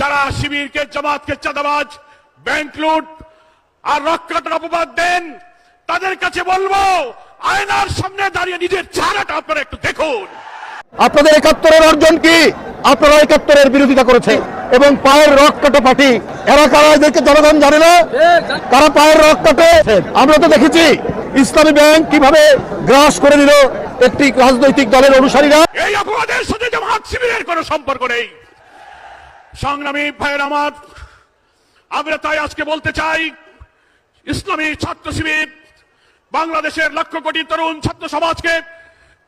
যারা শিবিরকে জামাতকে চাঁদাবাজ ব্যাংক লুট আর রক্ষাটার অপবাদ দেন তাদের কাছে বলব আয়নার সামনে দাঁড়িয়ে নিজের চেহারাটা আপনারা একটু দেখুন। আপনাদের একাত্তরের অর্জন কি? আপনারা একাত্তরের বিরোধিতা করেছে এবং পায়ের রক কাটা পার্টি এরা কারা এদেরকে জনগণ জানে না? কারা পায়ের রক কাটে? আমরা তো দেখেছি ইসলামী ব্যাংক কীভাবে গ্রাস করে দিল একটি রাজনৈতিক দলের অনুসারীরা। এই অপবাদের সাথে জামাত শিবিরের কোনো সম্পর্ক নেই। সংগ্রামী ভাইয়ের আমার, আমরা তাই আজকে বলতে চাই, ইসলামী ছাত্র শিবির, বাংলাদেশের লক্ষ কোটি তরুণ ছাত্র সমাজকে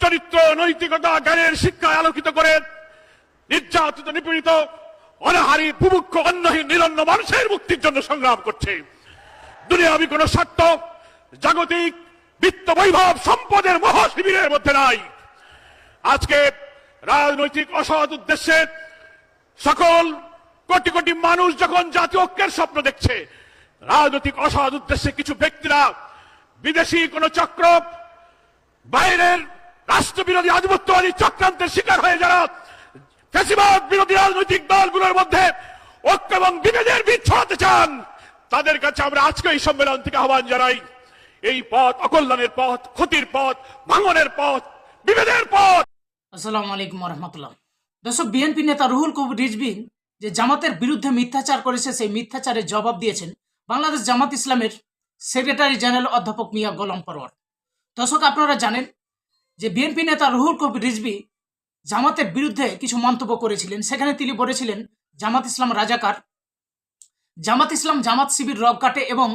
চরিত্র, নৈতিকতা, জ্ঞানের শিক্ষায় আলোকিত করে নির্যাতিত, নিপীড়িত, অনাহারী, বুভুক্ষ অন্নহীন নিরন্ন মানুষের মুক্তির জন্য সংগ্রাম করছে। দুনিয়াবি কোন স্বার্থ, জাগতিক, বিত্ত বৈভব, সম্পদের মহাশিবিরের মধ্যে নাই। আজকে রাজনৈতিক অসৎ উদ্দেশ্যে সকল কোটি কোটি মানুষ যখন জাতীয় ঐক্যের স্বপ্ন দেখছে, রাজনৈতিক অসৎ উদ্দেশ্যে কিছু ব্যক্তিরা বিদেশি কোন চক্র, বাইরের রাষ্ট্রবিরোধী আধিপত্যবাদী চক্রান্তের শিকার হয়ে যারা ফ্যাসিবাদ বিরোধী রাজনৈতিক দলগুলোর মধ্যে ঐক্য এবং বিভেদের বীজ চান, তাদের কাছে আমরা আজকে এই সম্মেলন থেকে আহ্বান জানাই। এই পথ অকল্যাণের পথ, ক্ষতির পথ, ভাঙনের পথ, বিভেদের পথ। আসসালামু আলাইকুম রহমতুল্লাহ। দর্শক, বিএনপি নেতা রুহুল কবির রিজভি যে জামাতের বিরুদ্ধে মিথ্যাচার করেছে, সেই মিথ্যাচারের জবাব দিয়েছেন বাংলাদেশ জামাত ইসলামের সেক্রেটারি জেনারেল অধ্যাপক মিয়া গোলাম পরওয়ার দর্শক, আপনারা জানেন যে বিএনপি নেতা রুহুল কবির রিজভি জামাতের বিরুদ্ধে কিছু মন্তব্য করেছিলেন। সেখানে তিনি বলেছিলেন, জামাত ইসলাম রাজাকার, জামাত ইসলাম জামাত শিবির রগ কাটে এবং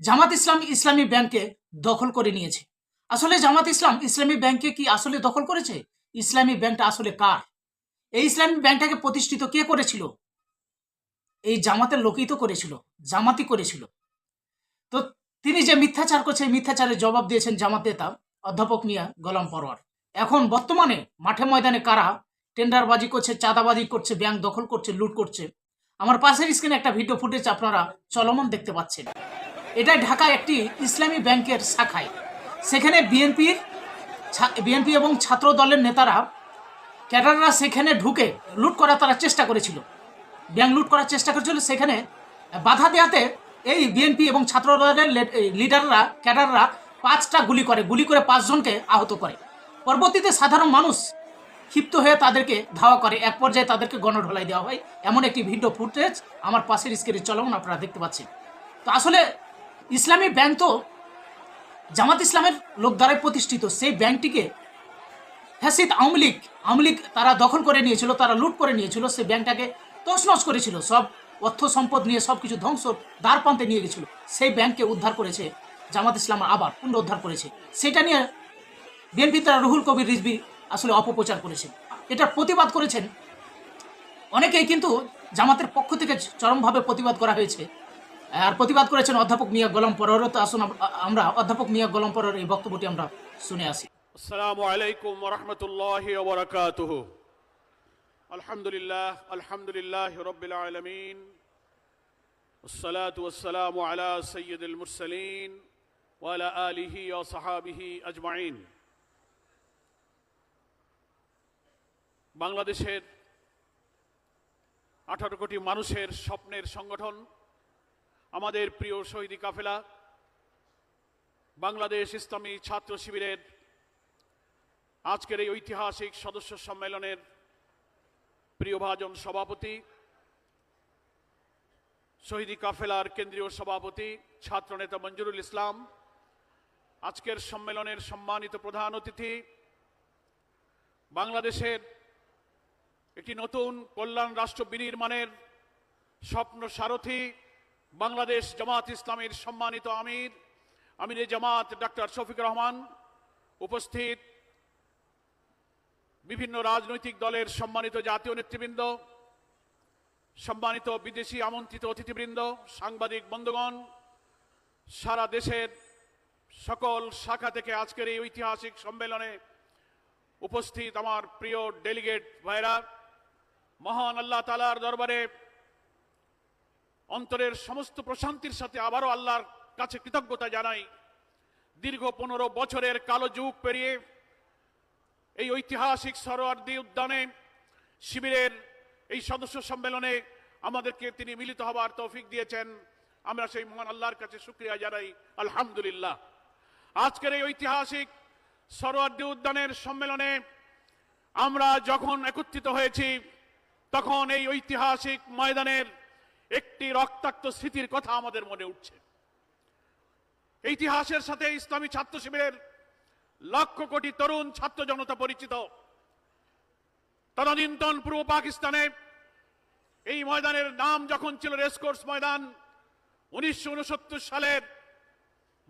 জামাত ইসলাম ইসলামী ব্যাংকে দখল করে নিয়েছে। আসলে জামাত ইসলাম ইসলামী ব্যাংকে কি আসলে দখল করেছে? ইসলামী ব্যাংকটা আসলে কার? এই ইসলামী ব্যাংকটাকে প্রতিষ্ঠিত কে করেছিল? এই জামাতের লোকই তো করেছিল জামাতি করেছিল। তো তিনি যে মিথ্যাচার করছে মিথ্যাচারের জবাব দিয়েছেন জামাত নেতা অধ্যাপক মিয়া গোলাম পরোয়ার। এখন বর্তমানে মাঠে ময়দানে কারা টেন্ডারবাজি করছে, চাঁদাবাজি করছে, ব্যাংক দখল করছে, লুট করছে, আমার পাশের স্ক্রিনে একটা ভিডিও ফুটেজ আপনারা চলমান দেখতে পাচ্ছেন। এটা ঢাকায় একটি ইসলামী ব্যাংকের শাখায়। সেখানে বিএনপির বিএনপি এবং ছাত্র দলের নেতারা ক্যাডাররা সেখানে ঢুকে লুট করার তারা চেষ্টা করেছিল। ব্যাংক লুট করার চেষ্টা করেছিল। সেখানে বাধা দেওয়াতে এই বিএনপি এবং ছাত্র দলের লিডাররা, ক্যাডাররা পাঁচটা গুলি করে। গুলি করে পাঁচজনকে আহত করে। পরবর্তীতে সাধারণ মানুষ ক্ষিপ্ত হয়ে তাদেরকে ধাওয়া করে। এক পর্যায়ে তাদেরকে গণঢোলাই দেওয়া হয়। এমন একটি ভিডিও ফুটেজ আমার পাশের স্ক্রিনে চলমান, আপনারা দেখতে পাচ্ছেন। তো আসলে ইসলামী ব্যাংক তো জামাত ইসলামের লোক দ্বারাই প্রতিষ্ঠিত। সেই ব্যাংকটিকে হ্যাসিদ আওয়ামী লীগ আওয়ামী লীগ তারা দখল করে নিয়েছিল, তারা লুট করে নিয়েছিল সেই ব্যাংকটাকে তছনছ করেছিল। সব অর্থ সম্পদ নিয়ে সব কিছু ধ্বংস দ্বার প্রান্তে নিয়ে গেছিল। সেই ব্যাংককে উদ্ধার করেছে জামাত ইসলাম আবার, পুনরুদ্ধার করেছে। সেটা নিয়ে বিএনপি তারা রুহুল কবির রিজবি আসলে অপপ্রচার করেছেন এটার প্রতিবাদ করেছেন। অনেকেই কিন্তু জামাতের পক্ষ থেকে চরমভাবে প্রতিবাদ করা হয়েছে। আর প্রতিবাদ করেছেন অধ্যাপক মিয়া গোলাম পরর তো আসুন আমরা অধ্যাপক মিয়া গোলাম পরর এই বক্তব্যটি আমরা শুনে আসি। السلام عليكم ورحمة الله وبركاته الحمد لله الحمد لله رب العالمين والصلاة والسلام على سيد المرسلين وعلى آله وصحابه أجمعين বাংলাদেশের আঠারো কোটি মানুষের স্বপ্নের সংগঠন আমাদের প্রিয় শহীদি কাফেলা বাংলাদেশ ইসলামী ছাত্র শিবিরের আজকের এই ঐতিহাসিক সদস্য সম্মেলনের প্রিয়ভাজন সভাপতি, শহীদি কাফেলার কেন্দ্রীয় সভাপতি ছাত্রনেতা মঞ্জুরুল ইসলাম, আজকের সম্মেলনের সম্মানিত প্রধান অতিথি, বাংলাদেশের একটি নতুন কল্যাণ রাষ্ট্র বিনির্মাণের স্বপ্ন সারথী, বাংলাদেশ জামাত ইসলামের সম্মানিত আমির, আমিরে জামাত ডক্টর শফিক রহমান, উপস্থিত বিভিন্ন রাজনৈতিক দলের সম্মানিত জাতীয় নেতৃবৃন্দ, সম্মানিত বিদেশি আমন্ত্রিত অতিথিবৃন্দ, সাংবাদিক বন্ধুগণ, সারা দেশের সকল শাখা থেকে আজকের এই ঐতিহাসিক সম্মেলনে উপস্থিত আমার প্রিয় ডেলিগেট ভাইরা, মহান আল্লাহ তালার দরবারে অন্তরের সমস্ত প্রশান্তির সাথে আবারও আল্লাহর কাছে কৃতজ্ঞতা জানাই। দীর্ঘ পনেরো বছরের কালো যুগ পেরিয়ে এই ঐতিহাসিক সরোয়ার্দী উদ্যানে শিবিরের এই সদস্য সম্মেলনে আমাদেরকে তিনি মিলিত হবার তৌফিক দিয়েছেন। আমরা সেই মহান আল্লাহর কাছে শুক্রিয়া জানাই। আলহামদুলিল্লাহ। আজকের এই ঐতিহাসিক সরোয়ার্দী উদ্যানের সম্মেলনে আমরা যখন একত্রিত হয়েছি, তখন এই ঐতিহাসিক ময়দানের একটি রক্তাক্ত স্মৃতির কথা আমাদের মনে উঠছে। ইতিহাসের সাথে ইসলামী ছাত্র শিবিরের লক্ষ কোটি তরুণ ছাত্র জনতা পরিচিত। তদানীন্তন পূর্ব পাকিস্তানে এই ময়দানের নাম যখন ছিল রেসকোর্স ময়দান, উনিশশো সালের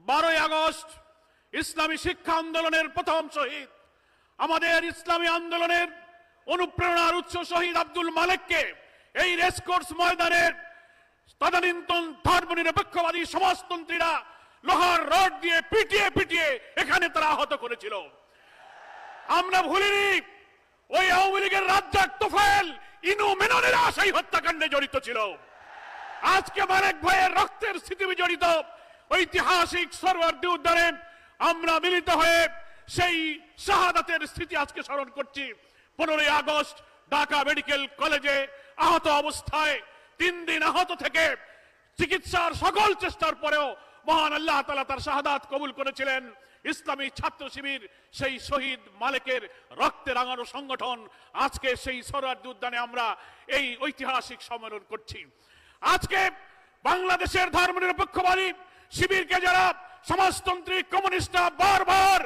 বারোই আগস্ট ইসলামী শিক্ষা আন্দোলনের প্রথম শহীদ। আমাদের ইসলামী আন্দোলনের অনুপ্রেরণার উৎস শহীদ আব্দুল মালেককে এই রেসকোর্স ময়দানের তদানীন্তন ধর্মনিরপেক্ষবাদী সমাজতন্ত্রীরা লোহার রড দিয়ে পিটিয়ে পিটিয়ে এখানে তারা আহত করেছিল। আমরা ভুলিনি, ওই আওয়ামী লীগের রাজ্জাক তোফায়েল ইনু মেননেরা সেই হত্যাকাণ্ডে জড়িত ছিল। আজকে মারেক ভাইয়ের রক্তের স্মৃতি জড়িত। ঐতিহাসিক সরোয়ার্দী উদ্যানে আমরা মিলিত হয়ে সেই শাহাদাতের স্মৃতি আজকে স্মরণ করছি। পনেরোই আগস্ট ঢাকা মেডিকেল কলেজে আহত অবস্থায় তিন দিন আহত থেকে চিকিৎসার সকল চেষ্টার পরেও মহান আল্লাহ তালা তার শাহাদাত কবুল করেছিলেন। ইসলামী ছাত্র শিবির, সেই শহীদ মালিকের রক্তে রাঙানো সংগঠন, আজকে সেই সরার্দি উদ্যানে আমরা এই ঐতিহাসিক সম্মেলন করছি। আজকে বাংলাদেশের ধর্মনিরপেক্ষবাদী শিবিরকে যারা সমাজতান্ত্রিক কমিউনিস্টরা বারবার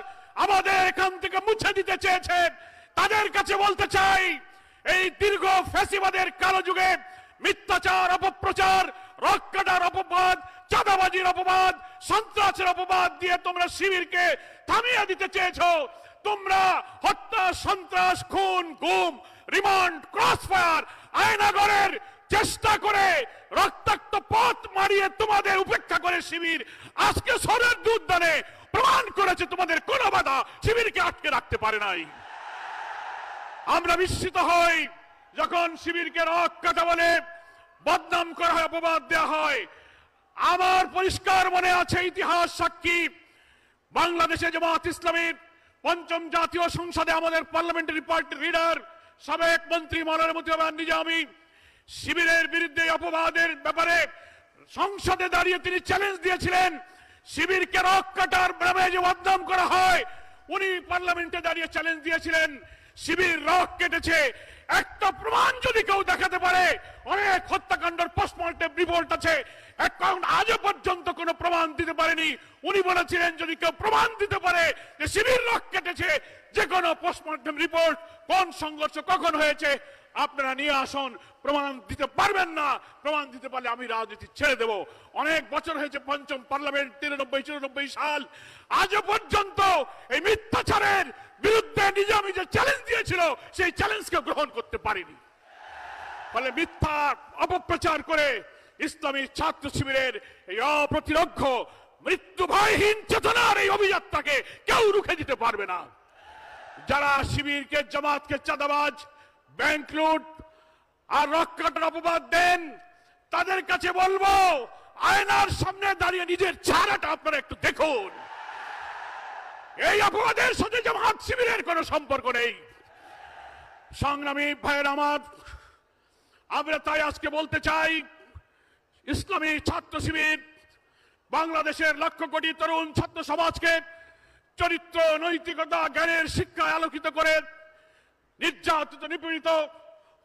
আমাদের এখান থেকে মুছে দিতে চেয়েছেন তাদের কাছে বলতে চাই, এই দীর্ঘ ফ্যাসিবাদের কালো যুগে মিথ্যাচার, অপপ্রচার রক্কাটার অপবাদ চাঁদাবাজির অপবাদ, সন্ত্রাসের অপবাদ দিয়ে তোমরা শিবিরকে থামিয়ে দিতে চেয়েছো। তোমরা হত্যা, সন্ত্রাস, খুন, গুম, রিমান্ড, ক্রসফায়ার, আয়নাগরের চেষ্টা করে রক্তাক্ত পথ মারিয়ে তোমাদের উপেক্ষা করে শিবির আজকে সরের উদ্যানে প্রমাণ করেছে তোমাদের কোন বাধা শিবিরকে আটকে রাখতে পারে নাই। আমরা বিস্মিত হই যখন শিবিরকে রক কাটা বলে বদনাম করা হয় অপবাদ দেওয়া হয়। আমার পরিষ্কার মনে আছে ইতিহাস সাক্ষী। বাংলাদেশে জামাত ইসলামীর পঞ্চম জাতীয় সংসদে আমাদের পার্লামেন্টারি পার্টি লিডার, সাবেক মন্ত্রী মৌলানা নিজামী শিবিরের বিরুদ্ধে অপবাদের ব্যাপারে সংসদে দাঁড়িয়ে তিনি চ্যালেঞ্জ দিয়েছিলেন, শিবিরকে রক কাটার নামে যে বদনাম করা হয়, উনি পার্লামেন্টে দাঁড়িয়ে চ্যালেঞ্জ দিয়েছিলেন। শিবির রক কেটেছে। একটা প্রমাণ যদি কেউ দেখাতে পারে, অনেক হত্যাকাণ্ডের পোস্টমর্টম রিপোর্ট আছে। অ্যাকাউন্ট আজও পর্যন্ত কোনো প্রমাণ দিতে পারেনি। উনি বলেছিলেন, যদি কেউ প্রমাণ দিতে পারে যে শিবির রক কেটেছে, যে কোনো পোস্টমর্টম রিপোর্ট কোন সংঘর্ষ কখন হয়েছে আপনারা নিয়ে আসুন, প্রমাণ দিতে পারবেন না। প্রমাণ দিতে পারলে আমি রাজনীতি ছেড়ে দেব। অনেক বছর হয়েছে পঞ্চম পার্লামেন্ট, তিরানব্বই, চুরানব্বই সাল। আজও পর্যন্ত এই মিথ্যাচারের বিরুদ্ধে নিজামী যে চ্যালেঞ্জ দিয়েছিল, সেই চ্যালেঞ্জকে গ্রহণ করতে পারিনি। ফলে মিথ্যা অপপ্রচার করে ইসলামী ছাত্র শিবিরের এই অপ্রতিরক্ষ মৃত্যু ভয়হীন চেতনার এই অভিযাত্রাকে কেউ রুখে দিতে পারবে না। যারা শিবিরকে, জামাতকে চাঁদাবাজ ব্যাংক লুট আর রক্ষাটার অপবাদ দেন, তাদের কাছে বলব, আয়নার সামনে দাঁড়িয়ে নিজের চেহারাটা আপনারা একটু দেখুন। এই অপবাদের সাথে জামাত শিবিরের কোনো সম্পর্ক নেই। সংগ্রামী ভাইয়ের আমার, আমরা তাই আজকে বলতে চাই, ইসলামী ছাত্র শিবির, বাংলাদেশের লক্ষ কোটি তরুণ ছাত্র সমাজকে চরিত্র, নৈতিকতা, জ্ঞানের শিক্ষায় আলোকিত করে নির্যাতিত, নিপীড়িত,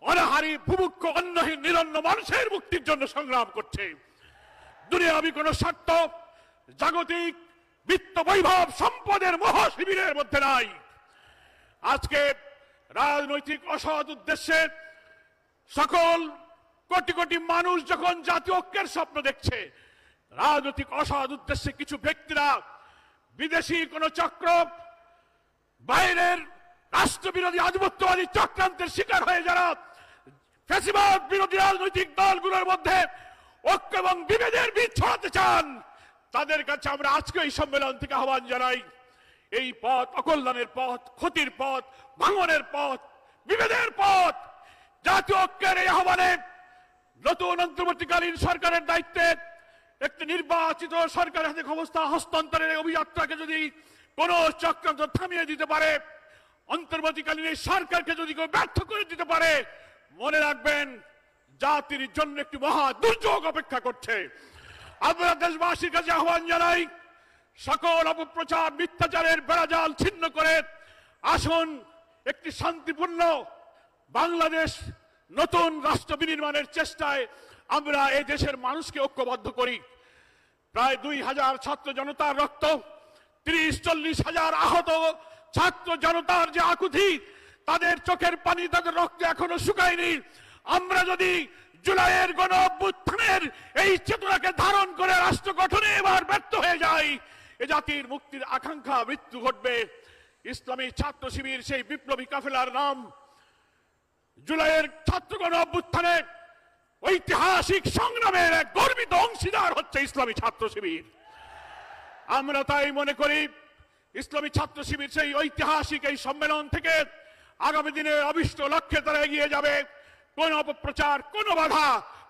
অনাহারী ভুভুক্ষ অন্নহীন নিরন্ন মানুষের মুক্তির জন্য সংগ্রাম করছে। দুনিয়াবি কোন স্বার্থ, জাগতিক, বিত্ত বৈভব, সম্পদের মহাশিবিরের মধ্যে নাই। আজকে রাজনৈতিক অসৎ উদ্দেশ্যে সকল কোটি কোটি মানুষ যখন জাতীয় ঐক্যের স্বপ্ন দেখছে, রাজনৈতিক অসৎ উদ্দেশ্যে কিছু ব্যক্তিরা বিদেশি কোন চক্র, বাইরের রাষ্ট্রবিরোধী আধিপত্যবাদী চক্রান্তের শিকার হয়ে যারা ফ্যাসিবাদ বিরোধী রাজনৈতিক দলগুলোর মধ্যে ঐক্য এবং বিভেদের বীজ ছড়াতে চান, তাদের কাছে আমরা আজকে এই সম্মেলন থেকে আহ্বান জানাই। এই পথ অকল্যাণের পথ, ক্ষতির পথ, ভাঙনের পথ, বিভেদের পথ, জাতীয় ঐক্যের এই আহ্বানে নতুন অন্তর্বর্তীকালীন সরকারের দায়িত্বে একটি নির্বাচিত সরকারের হাতে ক্ষমতা হস্তান্তরের অভিযাত্রাকে যদি কোন চক্রান্ত থামিয়ে দিতে পারে অন্তর্বর্তীকালীন এই সরকারকে যদি কেউ ব্যর্থ করে দিতে পারে, মনে রাখবেন, জাতির জন্য একটি মহা দুর্যোগ অপেক্ষা করছে। আমরা দেশবাসীর কাছে আহ্বান জানাই, সকল অপপ্রচার, মিথ্যাচারের বেড়াজাল ছিন্ন করে আসুন একটি শান্তিপূর্ণ বাংলাদেশ নতুন রাষ্ট্র বিনির্মাণের চেষ্টায় আমরা এই দেশের মানুষকে ঐক্যবদ্ধ করি। প্রায় দুই হাজার ছাত্র জনতার রক্ত, তিরিশ, চল্লিশ হাজার আহত ছাত্র জনতার যে আকুতি, তাদের চোখের পানি, তাদের রক্ত এখনও শুকায়নি। আমরা যদি জুলাইয়ের গণ অভ্যুত্থানের এই চেতনাকে ধারণ করে রাষ্ট্র গঠনে এবার ব্যর্থ হয়ে যাই, এ জাতির মুক্তির আকাঙ্ক্ষা, মৃত্যু ঘটবে। ইসলামী ছাত্র শিবির সেই বিপ্লবী কাফেলার নাম জুলাইয়ের ছাত্রগণ অভ্যুত্থানে ঐতিহাসিক সংগ্রামের এক গর্বিত অংশীদার হচ্ছে ইসলামী ছাত্র শিবির। আমরা তাই মনে করি ইসলামী ছাত্র শিবির সেই ঐতিহাসিক এই সম্মেলন থেকে আগামী দিনে অবিষ্ট লক্ষ্যে তারা এগিয়ে যাবে। কোন অপপ্রচার, কোন বাধা,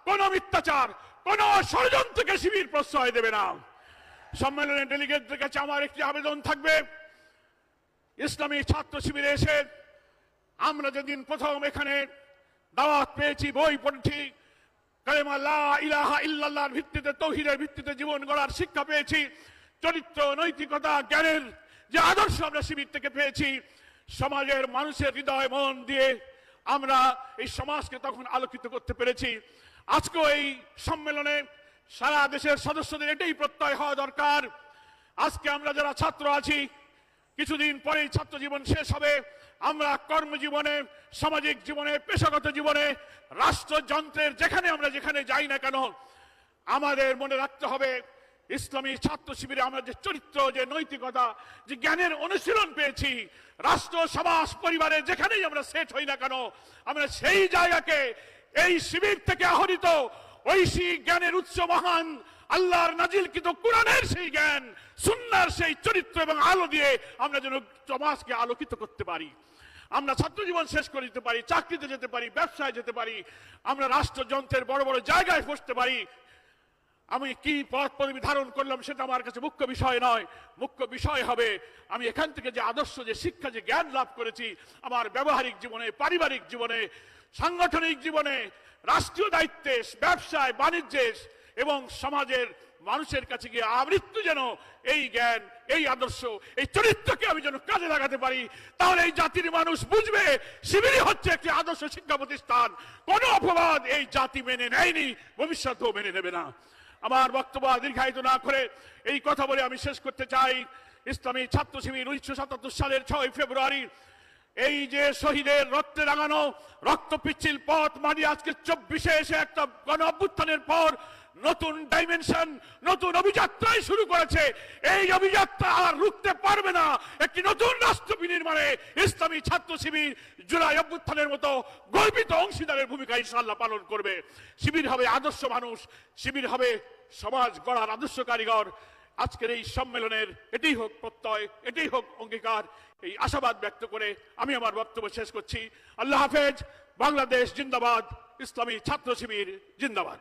কোন মিথ্যাচার, কোন ষড়যন্ত্রকে শিবির প্রশ্রয় দেবে না। সম্মেলনের ডেলিগেটদের কাছে আমার একটি আবেদন থাকবে। ইসলামী ছাত্র শিবিরে এসে আমরা যেদিন প্রথম এখানে দাওয়াত পেয়েছি, বই পড়েছি ইলাহা ইল্লাল্লাহর ভিত্তিতে, তৌহিদের ভিত্তিতে জীবন গড়ার শিক্ষা পেয়েছি, চরিত্র, নৈতিকতা, জ্ঞানের যে আদর্শ আমরা শিবির থেকে পেয়েছি, সমাজের মানুষের হৃদয় মন দিয়ে আমরা এই সমাজকে তখন আলোকিত করতে পেরেছি। আজকেও এই সম্মেলনে সারা দেশের সদস্যদের এটাই প্রত্যয় হওয়া দরকার। আজকে আমরা যারা ছাত্র আছি, কিছুদিন পরেই ছাত্র জীবন শেষ হবে। আমরা কর্মজীবনে, সামাজিক জীবনে, পেশাগত জীবনে, রাষ্ট্রযন্ত্রের যেখানে আমরা যেখানে যাই না কেন, আমাদের মনে রাখতে হবে ইসলামী ছাত্র শিবিরে আমরা যে চরিত্র, যে নৈতিকতা, যে জ্ঞানের অনুশীলন পেয়েছি, রাষ্ট্র, সমাজ, পরিবারে যেখানেই আমরা সেট হই না কেন, আমরা সেই জায়গাকে, এই শিবির থেকে আহরিত ঐশী জ্ঞানের উৎস মহান, আল্লাহর নাজিলকৃত কোরআনের সেই জ্ঞান, সুন্নার সেই চরিত্র এবং আলো দিয়ে আমরা যেন সমাজকে আলোকিত করতে পারি। আমরা ছাত্র জীবন শেষ করে দিতে পারি, চাকরিতে যেতে পারি, ব্যবসায় যেতে পারি, আমরা রাষ্ট্রযন্ত্রের বড় বড় জায়গায় বসতে পারি আমি কি পদ পদবি ধারণ করলাম সেটা আমার কাছে মুখ্য বিষয় নয়। মুখ্য বিষয় হবে, আমি এখান থেকে যে আদর্শ, যে শিক্ষা, যে জ্ঞান লাভ করেছি, আমার ব্যবহারিক জীবনে, পারিবারিক জীবনে, সাংগঠনিক জীবনে, রাষ্ট্রীয় দায়িত্বে, ব্যবসায়, বাণিজ্যে এবং সমাজের মানুষের কাছে গিয়ে আমৃত্যু যেন এই জ্ঞান, এই আদর্শ, এই চরিত্রকে আমি যেন কাজে লাগাতে পারি। তাহলে এই জাতির মানুষ বুঝবে, শিবিরই হচ্ছে একটি আদর্শ শিক্ষা প্রতিষ্ঠান। কোনো অপবাদ এই জাতি মেনে নেয়নি, ভবিষ্যতেও মেনে নেবে না। আমার বক্তব্য দীর্ঘায়িত না করে এই কথা বলে আমি শেষ করতে চাই। ইসলামী ছাত্র শিবির উনিশশো সাতাত্তর সালের ছয় ফেব্রুয়ারি। এই যে শহীদের রক্তে রাঙানো রক্ত পিচ্ছিল পথ মানে আজকে চব্বিশে এসে একটা গণ অভ্যুত্থানের পর নতুন ডাইমেনশন নতুন অভিযাত্রাই শুরু করেছে। এই অভিযাত্রা আর রুখতে পারবে না। একটি নতুন রাষ্ট্র বিনির্মাণে ইসলামী ছাত্র শিবির জুলাই অভ্যুত্থানের মতো গর্বিত অংশীদারের ভূমিকা ইনশাল্লাহ পালন করবে। শিবির হবে আদর্শ মানুষ, শিবির হবে সমাজ গড়ার আদর্শ কারিগর। আজকের এই সম্মেলনের এটাই হোক প্রত্যয়, এটাই হোক অঙ্গীকার। এই আশাবাদ ব্যক্ত করে আমি আমার বক্তব্য শেষ করছি। আল্লাহ হাফেজ, বাংলাদেশ জিন্দাবাদ, ইসলামী ছাত্র শিবির জিন্দাবাদ।